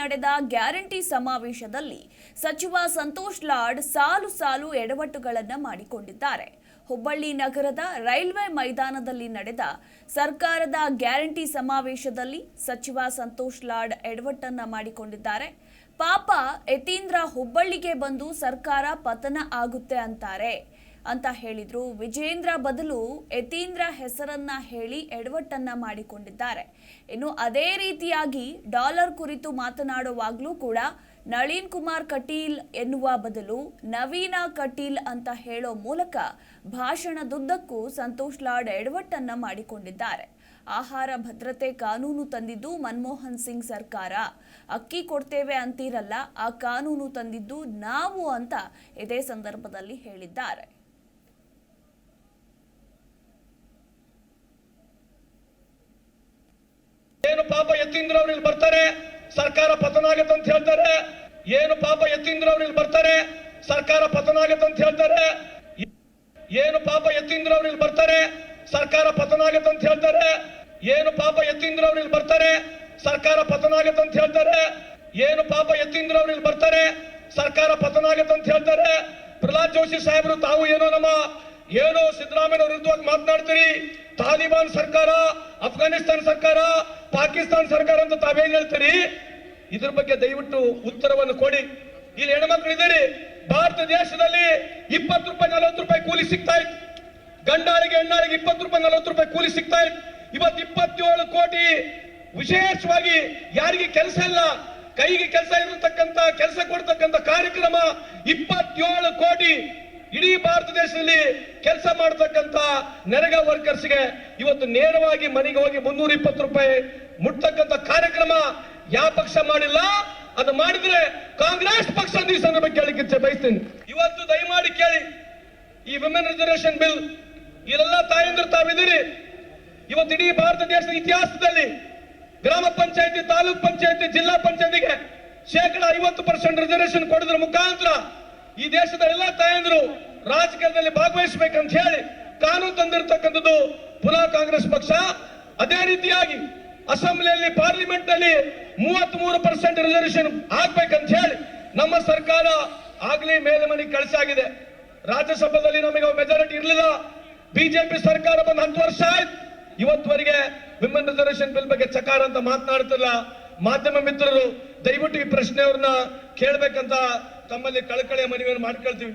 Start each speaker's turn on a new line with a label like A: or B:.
A: ನಡೆದ ಗ್ಯಾರಂಟಿ ಸಮಾವೇಶದಲ್ಲಿ ಸಚಿವ ಸಂತೋಷ್ ಲಾಡ್ ಸಾಲು ಸಾಲು ಎಡವಟ್ಟುಗಳನ್ನು ಮಾಡಿಕೊಂಡಿದ್ದಾರೆ. ಹುಬ್ಬಳ್ಳಿ ನಗರದ ರೈಲ್ವೆ ಮೈದಾನದಲ್ಲಿ ನಡೆದ ಸರ್ಕಾರದ ಗ್ಯಾರಂಟಿ ಸಮಾವೇಶದಲ್ಲಿ ಸಚಿವ ಸಂತೋಷ್ ಲಾಡ್ ಎಡವಟ್ಟನ್ನ ಮಾಡಿಕೊಂಡಿದ್ದಾರೆ. ಪಾಪ ಯತೀಂದ್ರ ಹುಬ್ಬಳ್ಳಿಗೆ ಬಂದು ಸರ್ಕಾರ ಪತನ ಆಗುತ್ತೆ ಅಂತಾರೆ. ಅಂತ ಹೇಳಿದ್ರು. ವಿಜೇಂದ್ರ ಬದಲು ಯತೀಂದ್ರ ಹೆಸರನ್ನ ಹೇಳಿ ಎಡವಟ್ಟನ್ನ ಮಾಡಿಕೊಂಡಿದ್ದಾರೆ. ಇನ್ನು ಅದೇ ರೀತಿಯಾಗಿ ಡಾಲರ್ ಕುರಿತು ಮಾತನಾಡುವಾಗಲೂ ಕೂಡ ನಳೀನ್ ಕುಮಾರ್ ಕಟೀಲ್ ಎನ್ನುವ ಬದಲು ನವೀನ ಕಟೀಲ್ ಅಂತ ಹೇಳೋ ಮೂಲಕ ಭಾಷಣದುದ್ದಕ್ಕೂ ಸಂತೋಷ್ ಲಾಡ್ ಎಡವಟ್ಟನ್ನ ಮಾಡಿಕೊಂಡಿದ್ದಾರೆ. ಆಹಾರ ಭದ್ರತೆ ಕಾನೂನು ತಂದಿದ್ದು ಮನಮೋಹನ್ ಸಿಂಗ್ ಸರ್ಕಾರ. ಅಕ್ಕಿ ಕೊಡ್ತೇವೆ ಅಂತೀರಲ್ಲ, ಆ ಕಾನೂನು ತಂದಿದ್ದು ನಾವು ಅಂತ ಇದೇ ಸಂದರ್ಭದಲ್ಲಿ ಹೇಳಿದ್ದಾರೆ.
B: ಏನು ಪಾಪ ಯತೀಂದ್ರ ಅವ್ರು ಇಲ್ಲಿ ಬರ್ತಾರೆ? ಸರ್ಕಾರ ಪತನ ಆಗತ್ತೆ ಅಂತ ಹೇಳ್ತಾರೆ. ಏನು ಪಾಪ ಯತೀಂದ್ರ ಅವ್ರು ಇಲ್ಲಿ ಬರ್ತಾರೆ? ಸರ್ಕಾರ ಪತನ ಆಗತ್ತೆ ಅಂತ ಹೇಳ್ತಾರೆ. ಏನು ಪಾಪ ಯತೀಂದ್ರ ಅವ್ರು ಇಲ್ಲಿ ಬರ್ತಾರೆ? ಸರ್ಕಾರ ಪತನ ಆಗತ್ತೆ ಅಂತ ಹೇಳ್ತಾರೆ. ಏನು ಪಾಪ ಯತೀಂದ್ರ ಅವ್ರು ಇಲ್ಲಿ ಬರ್ತಾರೆ? ಸರ್ಕಾರ ಪತನ ಆಗತ್ತೆ ಅಂತ ಹೇಳ್ತಾರೆ. ಏನು ಪಾಪ ಯತೀಂದ್ರ ಅವ್ರು ಇಲ್ಲಿ ಬರ್ತಾರೆ? ಸರ್ಕಾರ ಪತನ ಆಗತ್ತೆ ಅಂತ ಹೇಳ್ತಾರೆ. ಪ್ರಹ್ಲಾದ್ ಜೋಶಿ ಸಾಹೇಬರು, ತಾವು ಏನೋ ನಮ್ಮ, ಏನೋ ಸಿದ್ದರಾಮಯ್ಯ ವಿರುದ್ಧವಾಗಿ ಮಾತನಾಡ್ತೀರಿ. ತಾಲಿಬಾನ್ ಸರ್ಕಾರ, ಅಫ್ಘಾನಿಸ್ತಾನ ಸರ್ಕಾರ ಪಾಕಿಸ್ತಾನ ಸರ್ಕಾರ ಅಂತ ತಾವೇನ್ ಹೇಳ್ತೀರಿ? ಇದ್ರ ಬಗ್ಗೆ ದಯವಿಟ್ಟು ಉತ್ತರವನ್ನು ಕೊಡಿ. ಇಲ್ಲಿ ಹೆಣ್ಮಕ್ಳು ಇದ್ದೀರಿ ಭಾರತ ದೇಶದಲ್ಲಿ ಇಪ್ಪತ್ತು ರೂಪಾಯಿ, ನಲವತ್ತು ರೂಪಾಯಿ ಕೂಲಿ ಸಿಗ್ತಾ ಇತ್ತು. ಗಂಡಾಳಿಗೆ, ಹೆಣ್ಣಾಳಿಗೆ ಇಪ್ಪತ್ತು ರೂಪಾಯಿ, ನಲವತ್ತು ರೂಪಾಯಿ ಕೂಲಿ ಸಿಗ್ತಾ ಇತ್ತು. ಇವತ್ತು ಇಪ್ಪತ್ತೇಳು ಕೋಟಿ ವಿಶೇಷವಾಗಿ ಯಾರಿಗೆ ಕೆಲಸ ಇಲ್ಲ, ಕೈಗೆ ಕೆಲಸ ಇರತಕ್ಕಂತ ಕೆಲಸ ಕೊಡ್ತಕ್ಕಂತ ಕಾರ್ಯಕ್ರಮ ಇಪ್ಪತ್ತೇಳು ಕೋಟಿ ಭಾರತ ದೇಶದಲ್ಲಿ ಕೆಲಸ ಮಾಡತಕ್ಕಂತ ನೆರೆಗ ವರ್ಕರ್ಸ್ಗೆ ಇವತ್ತು ನೇರವಾಗಿ ಮನೆಗೆ ಹೋಗಿ ಮುನ್ನೂರ ಇಪ್ಪತ್ತು ರೂಪಾಯಿ ಮುಟ್ತಕ್ಕಂತ ಕಾರ್ಯಕ್ರಮ ಯಾವ ಪಕ್ಷ ಮಾಡಿಲ್ಲ? ಅದು ಮಾಡಿದ್ರೆ ಕಾಂಗ್ರೆಸ್ ಪಕ್ಷ ಈ ಸಂದರ್ಭ ಕೇಳಲಿಕ್ಕೆ ಬಯಸ್ತೀನಿ. ಇವತ್ತು ದಯಮಾಡಿ ಕೇಳಿ, ಈ ವಿಮೆನ್ ರಿಸರ್ವೇಶನ್ ಬಿಲ್ ಇಲ್ಲೆಲ್ಲ ತಾಯಂದ್ರು ತಾವಿದ್ದೀರಿ. ಇವತ್ತು ಇಡೀ ಭಾರತ ದೇಶದ ಇತಿಹಾಸದಲ್ಲಿ ಗ್ರಾಮ ಪಂಚಾಯತಿ, ತಾಲೂಕ್ ಪಂಚಾಯತಿ, ಜಿಲ್ಲಾ ಪಂಚಾಯತಿಗೆ ಶೇಕಡ ಐವತ್ತು ಪರ್ಸೆಂಟ್ ರಿಸರ್ವೇಶನ್ ಕೊಡೋದ್ರ ಮುಖಾಂತರ ಈ ದೇಶದ ಎಲ್ಲ ತಾಯಂದ್ರು ರಾಜಕೀಯದಲ್ಲಿ ಭಾಗವಹಿಸಬೇಕಂತ ಹೇಳಿ ಕಾನೂನು ತಂದಿರತಕ್ಕಂಥದ್ದು ಪುನಃ ಕಾಂಗ್ರೆಸ್ ಪಕ್ಷ. ಅದೇ ರೀತಿಯಾಗಿ ಅಸೆಂಬ್ಲಿಯಲ್ಲಿ ಪಾರ್ಲಿಮೆಂಟ್ನಲ್ಲಿ ಮೂವತ್ತ್ ಮೂರು ಪರ್ಸೆಂಟ್ ರಿಸರ್ವೇಶನ್ ಆಗ್ಬೇಕಂತ ಹೇಳಿ ನಮ್ಮ ಸರ್ಕಾರ ಆಗ್ಲಿ ಮೇಲೆ ಮನೆಗೆ ಕಳಿಸಾಗಿದೆ ರಾಜ್ಯಸಭೆಯಲ್ಲಿ ನಮಗೆ ಮೆಜಾರಿಟಿ ಇರಲಿಲ್ಲ. ಬಿಜೆಪಿ ಸರ್ಕಾರ ಬಂದು ಹತ್ತು ವರ್ಷ ಆಯ್ತು. ಇವತ್ತುವರೆಗೆ ವಿಮೆನ್ ರಿಸರ್ವೇಶನ್ ಬಿಲ್ ಬಗ್ಗೆ ಚಕಾರ ಅಂತ ಮಾತನಾಡ್ತಿಲ್ಲ ಮಾಧ್ಯಮ ಮಿತ್ರರು, ದಯವಿಟ್ಟು ಈ ಪ್ರಶ್ನೆಯವ್ರನ್ನ ಕೇಳ್ಬೇಕಂತ ತಮ್ಮಲ್ಲಿ ಕಳಕಳಿಯ ಮನವಿಯನ್ನು ಮಾಡ್ಕೊಳ್ತೀವಿ.